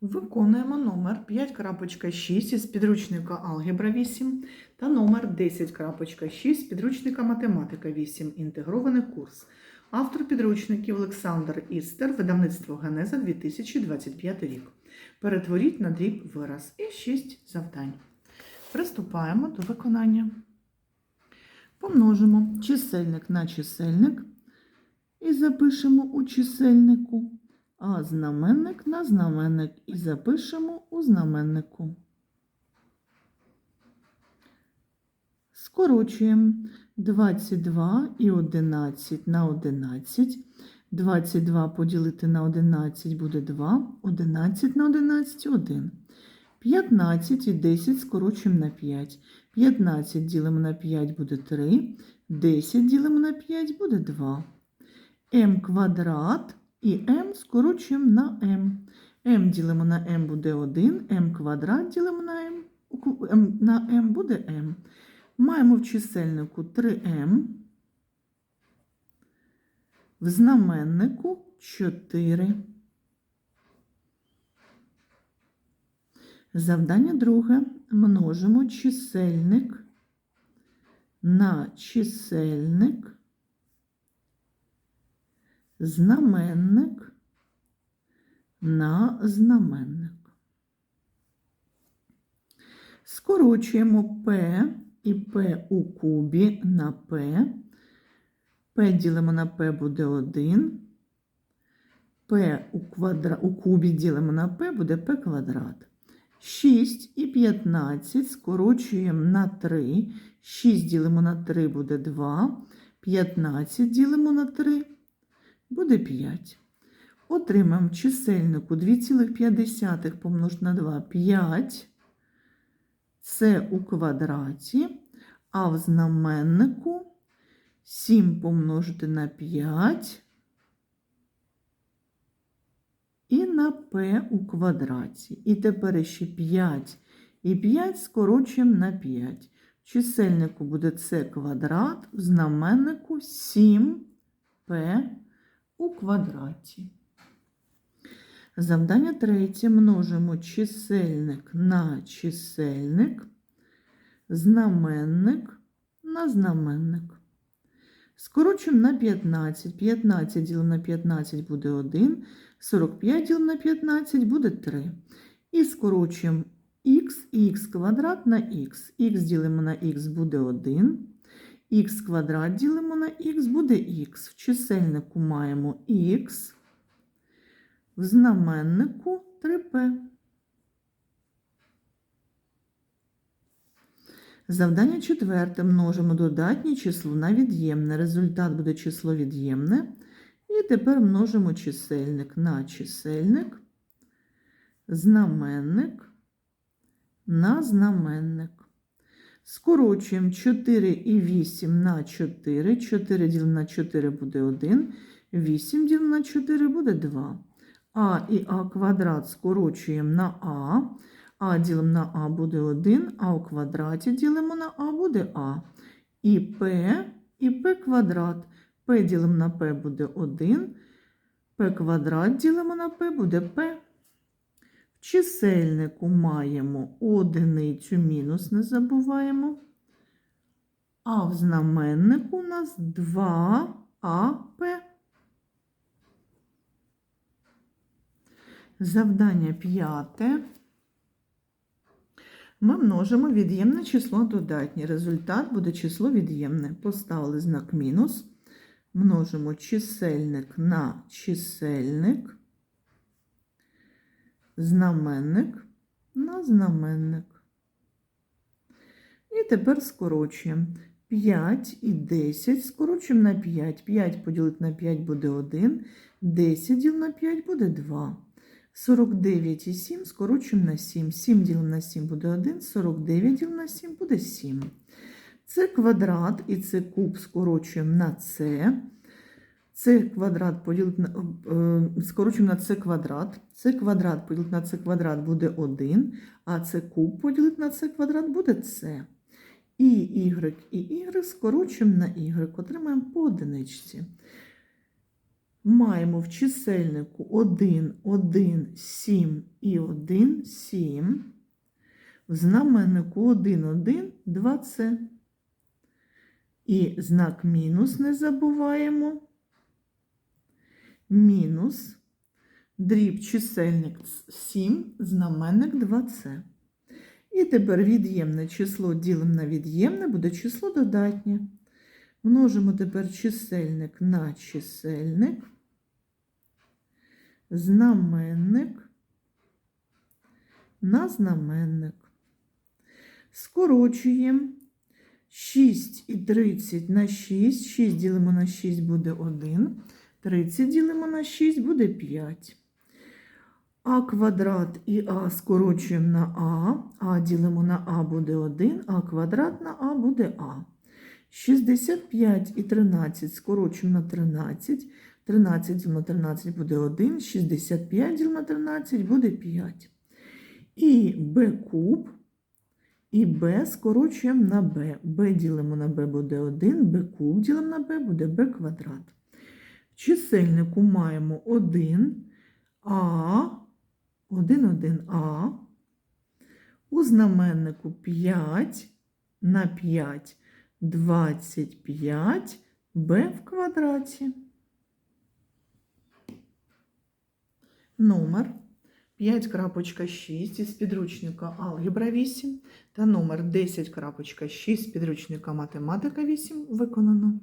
Виконуємо номер 5.6 із підручника Алгебра 8 та номер 10.6 з підручника Математика 8. Інтегрований курс. Автор підручників Олександр Істер, видавництво Генеза 2025 рік. Перетворіть на дріб вираз і 6 завдань. Приступаємо до виконання. Помножимо чисельник на чисельник і запишемо у чисельнику а знаменник на знаменник і запишемо у знаменнику. Скорочуємо 22 і 11 на 11. 22 поділити на 11 буде 2, 11 на 11 – 1. 15 і 10 скорочуємо на 5. 15 ділимо на 5 буде 3, 10 ділимо на 5 буде 2. м квадрат і m скорочуємо на m. m ділимо на m буде 1, m квадрат ділимо на m, на m буде m. Маємо в чисельнику 3m, в знаменнику 4. Завдання друге. Множимо чисельник на чисельник знаменник на знаменник. Скорочуємо P і P у кубі на P. P ділимо на P буде 1. P у, квадра... у кубі ділимо на P буде P квадрат. 6 і 15 скорочуємо на 3. 6 ділимо на 3 буде 2. 15 ділимо на 3 буде 5. Отримаємо в чисельнику 2,5 помножити на 2 5. Це у квадраті, а в знаменнику 7 помножити на 5 і на p у квадраті. І тепер ще 5 і 5 скорочуємо на 5. В чисельнику буде c квадрат, в знаменнику 7p у квадраті. Завдання третє. Множимо чисельник на чисельник, знаменник на знаменник. Скорочуємо на 15. 15 ділимо на 15 буде 1, 45 ділимо на 15 буде 3. І скорочуємо х х квадрат на х. х ділимо на х буде 1. Х квадрат ділимо на х буде х. В чисельнику маємо х, в знаменнику 3p. Завдання четверте. Множимо додатнє число на від'ємне. Результат буде число від'ємне. І тепер множимо чисельник на чисельник, знаменник на знаменник. Скорочуємо 4 і 8 на 4. 4 ділимо на 4 буде 1. 8 ділимо на 4 буде 2. А і А квадрат скорочуємо на А. А ділимо на А буде 1, а у квадраті ділимо на А буде А. І П, і П квадрат. П ділимо на П буде 1. П квадрат ділимо на П буде П. Чисельнику маємо одиницю мінус, не забуваємо. А в знаменнику у нас 2АП. Завдання п'яте. Ми множимо від'ємне число додатнє. Результат буде число від'ємне. Поставили знак мінус. Множимо чисельник на чисельник знаменник на знаменник. І тепер скорочуємо 5 і 10, скорочуємо на 5. 5 поділити на 5 буде 1, 10 діл на 5 буде 2. 49 і 7 скорочуємо на 7. 7 ділимо на 7 буде 1, 49 ділимо на 7 буде 7. Це квадрат і це куб скорочуємо на це. Це квадрат поділити на е, скорочуємо на це квадрат. Це квадрат поділити на це квадрат буде 1, а це куб поділити на це квадрат буде це. І y, і y скорочуємо на y, отримаємо по одиничці. маємо в чисельнику 1, 1, 7 і 1, 7. В знаменнику 1, 1, 2С. І знак мінус не забуваємо. Мінус. Дріб чисельник 7, знаменник 2С. І тепер від'ємне число ділимо на від'ємне, буде число додатнє. Множимо тепер чисельник на чисельник, знаменник на знаменник. Скорочуємо 6 і 30 на 6. 6 ділимо на 6 буде 1. 30 ділимо на 6 буде 5. А квадрат і А скорочуємо на А. А ділимо на А буде 1, а квадрат на А буде А. 65 і 13 скорочуємо на 13. 13 ділимо на 13 буде 1, 65 ділимо на 13 буде 5. І b куб, і b скорочуємо на b. b ділимо на b буде 1, b куб ділимо на b буде b квадрат. Чисельнику маємо 1, а, 1, 1, а. У знаменнику 5 на 5 25 b в квадраті. Номер 5.6 із підручника Алгебра 8 та номер 10.6 з підручника Математика 8 виконано.